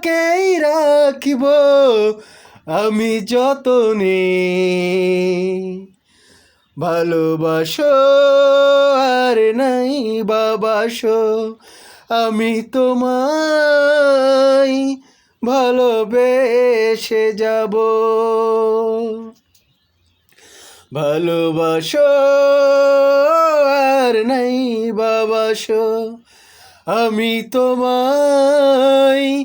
তোমাকেই রাখিব আমি যতনে। ভালোবাসো আর নাই বাবাসো, আমি তোমায় ভালোবেসে যাব। ভালোবাসো আর নাই বাবাসো, আমি তোমায়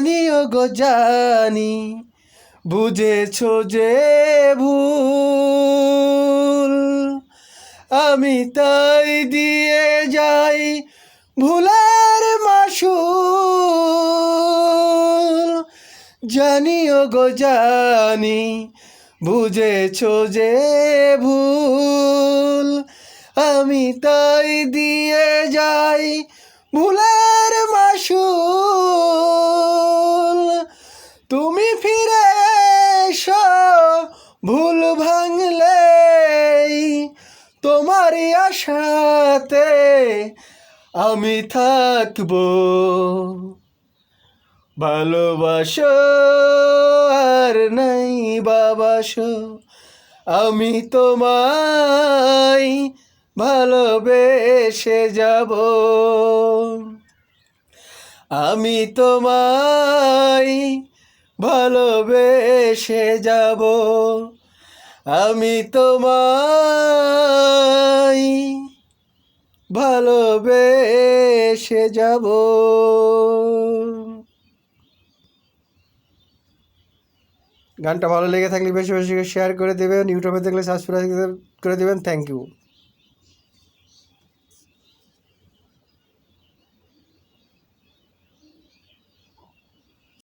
জানিও গো জানি, বুঝেছ যে ভুল। আমি তাই দিয়ে যাই ভুলের মাসুল। জানিও গো জানি, বুঝেছ যে ভুল। আমি তাই দিয়ে যাই ভুলের মাসুল তুমি ফিরে এসো ভুল ভাঙলেই তোমারই আশাতে আমি থাকব। ভালোবাসো আর নাই বাবাসো, আমি তোমায় ভালোবেসে যাব। আমি তোমায় ভালোবেসে যাব। আমি তোমায় ভালোবেসে যাব। গানটা ভালো লেগে থাকলে বেশি বেশি শেয়ার করে দেবেন ইউটিউবে দেখলে সাবস্ক্রাইব করে দেবেন থ্যাংক ইউ